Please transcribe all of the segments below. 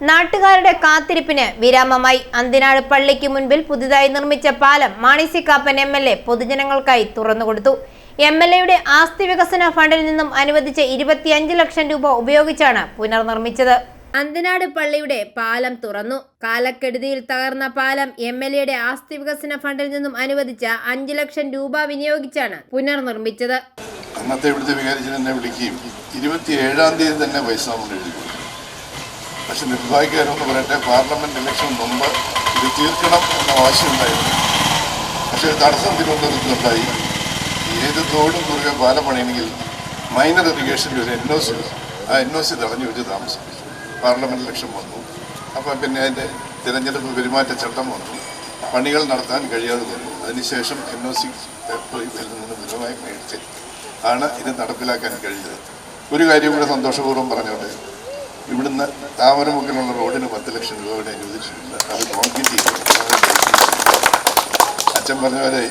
നാട്ടുകാരുടെ കാത്തിരിപ്പിന് വിരാമമായി. അന്തിനാട് പള്ളിക്ക് മുൻപിൽ പുതുതായി നിർമ്മിച്ച പാലം Mani C Kappan M L A പൊതുജനങ്ങൾക്കായി തുറന്നുകൊടുത്തു എം എൽ എയുടെ ആസ്തി വികസന ഫണ്ടിൽ നിന്നും അനുവദിച്ച ഇരുപത്തിയഞ്ച് ലക്ഷം രൂപ ഉപയോഗിച്ചാണ് പുനർനിർമ്മിച്ചത്. അന്തിനാട് പള്ളിയുടെ പാലം തുറന്നു. കാലക്കെടുതിയിൽ തകർന്ന പാലം എം എൽ എയുടെ ആസ്തി വികസന ഫണ്ടിൽ നിന്നും അനുവദിച്ച അഞ്ച് ലക്ഷം രൂപ വിനിയോഗിച്ചാണ് പുനർനിർമ്മിച്ചത്. അന്നത്തെ ഇവിടുത്തെ വികാരിച്ചൻ എന്നെ വിളിക്കുകയും ഇരുപത്തി ഏഴാം തീയതി തന്നെ പൈസ നമ്മൾ എഴുതി. പക്ഷെ നിർഭാഗ്യകരമെന്ന് പറയട്ടെ പാർലമെന്റ് ഇലക്ഷൻ മുമ്പ് ഇത് തീർക്കണം എന്ന ആവശ്യമുണ്ടായിരുന്നു. പക്ഷേ തടസ്സം തിരുവനന്തപുരത്തുണ്ടായി ഏത് തോടും കുറുകെ പാലം പണിയണമെങ്കിൽ മൈനർ ഇറിഗേഷൻ ഒരു എൻ ഒ സി ആ എൻ ഒ സി തടഞ്ഞു വെച്ച് താമസിപ്പിച്ചു. പാർലമെന്റ് ഇലക്ഷൻ വന്നു. അപ്പം പിന്നെ അതിന്റെ തിരഞ്ഞെടുപ്പ് പെരുമാറ്റച്ചട്ടം വന്നു. പണികൾ നടത്താൻ കഴിയാതെ വന്നു. അതിനുശേഷം എൻ ഒ സി ഇതിൽ നിന്ന് മേടിച്ച്. ആണ് ഇത് നടപ്പിലാക്കാൻ കഴിഞ്ഞത്. ഒരു കാര്യം കൂടെ സന്തോഷപൂർവം പറഞ്ഞോട്ടെ. ഇവിടുന്ന് താമരമുക്കിലുള്ള റോഡിന് പത്ത് ലക്ഷം രൂപ കൂടെ അനുവദിച്ചിട്ടുണ്ട്. അത് കോൺക്രീറ്റ് ചെയ്തു. അച്ഛൻ പറഞ്ഞ പോലെ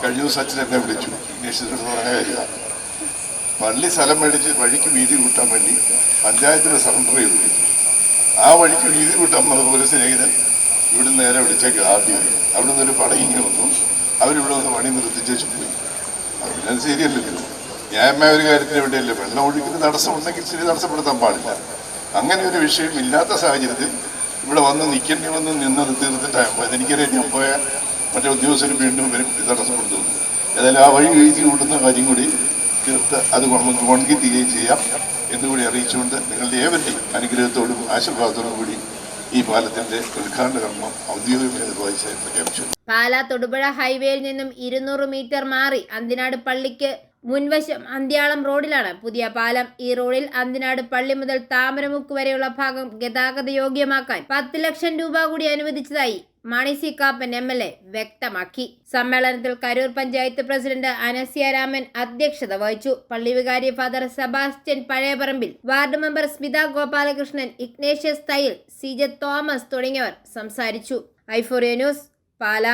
കഴിഞ്ഞ ദിവസം അച്ഛൻ എന്നെ വിളിച്ചു. അന്വേഷിച്ചിട്ട് പറഞ്ഞ കാര്യമാണ്. പള്ളി സ്ഥലം മേടിച്ച് വഴിക്ക് വീതി കൂട്ടാൻ വേണ്ടി പഞ്ചായത്തിന് സറണ്ടർ ചെയ്തു. ആ വഴിക്ക് വീതി കൂട്ടാൻ പറഞ്ഞ ഒരു സ്നേഹിതൻ ഇവിടുന്ന് നേരെ വിളിച്ചേക്ക് ആദ്യം അവിടുന്ന് ഒരു പടയിങ്ങി വന്നു അവരിവിടെ വന്ന് പണി നിർത്തിച്ചു പോയി പിന്നെ ശരിയല്ലല്ലോ. ന്യായമായ ഒരു കാര്യത്തിന് വേണ്ടിയല്ലേ? വെള്ളം ഒഴുക്കിന് തടസ്സമുണ്ടെങ്കിൽ ശരി തടസ്സപ്പെടുത്താൻ പാടില്ല. അങ്ങനെ ഒരു വിഷയം ഇല്ലാത്ത സാഹചര്യത്തിൽ ഇവിടെ വന്ന് നിൽക്കേണ്ടി വന്ന് നിന്നത് തീർത്തിട്ടാകുമ്പോൾ എനിക്കറിയാം ഞാൻ പോയ മറ്റേ ഉദ്യോഗസ്ഥർ വീണ്ടും വരും തടസ്സപ്പെടുത്തുന്നു ഏതായാലും ആ വഴി വീഴ്ച കൂട്ടുന്ന കാര്യം കൂടി തീർത്ത് അത് നമുക്ക് തീരുകയും ചെയ്യാം എന്നുകൂടി അറിയിച്ചുകൊണ്ട് നിങ്ങളുടെ ഏവരുടെയും അനുഗ്രഹത്തോടും ആശീർവാദത്തോടും കൂടി ഈ പാലത്തിന്റെ ഉദ്ഘാടന കർമ്മം നിർവഹിച്ചായി പ്രഖ്യാപിച്ചു. പാലാ തൊടുപുഴ ഹൈവേയിൽ നിന്നും ഇരുന്നൂറ് മീറ്റർ മാറി അന്തിനാട് പള്ളിക്ക് മുൻവശം അന്ത്യാളം റോഡിലാണ്. പുതിയ പാലം ഈ റോഡിൽ അന്തിനാട് പള്ളി മുതൽ താമരമുക്ക് വരെയുള്ള ഭാഗം ഗതാഗത യോഗ്യമാക്കാൻ പത്ത് ലക്ഷം രൂപ കൂടി അനുവദിച്ചതായി Mani C Kappan M L A വ്യക്തമാക്കി. സമ്മേളനത്തിൽ കരൂർ പഞ്ചായത്ത് പ്രസിഡന്റ് അനസ്യ രാമൻ അധ്യക്ഷത വഹിച്ചു. പള്ളി വികാരി father Sebastian Pazhayaparambil ward member Smitha Gopalakrishnan Ignatius Thayil C J Thomas തുടങ്ങിയവർ സംസാരിച്ചു. ഐഫോറിയ ന്യൂസ് പാല.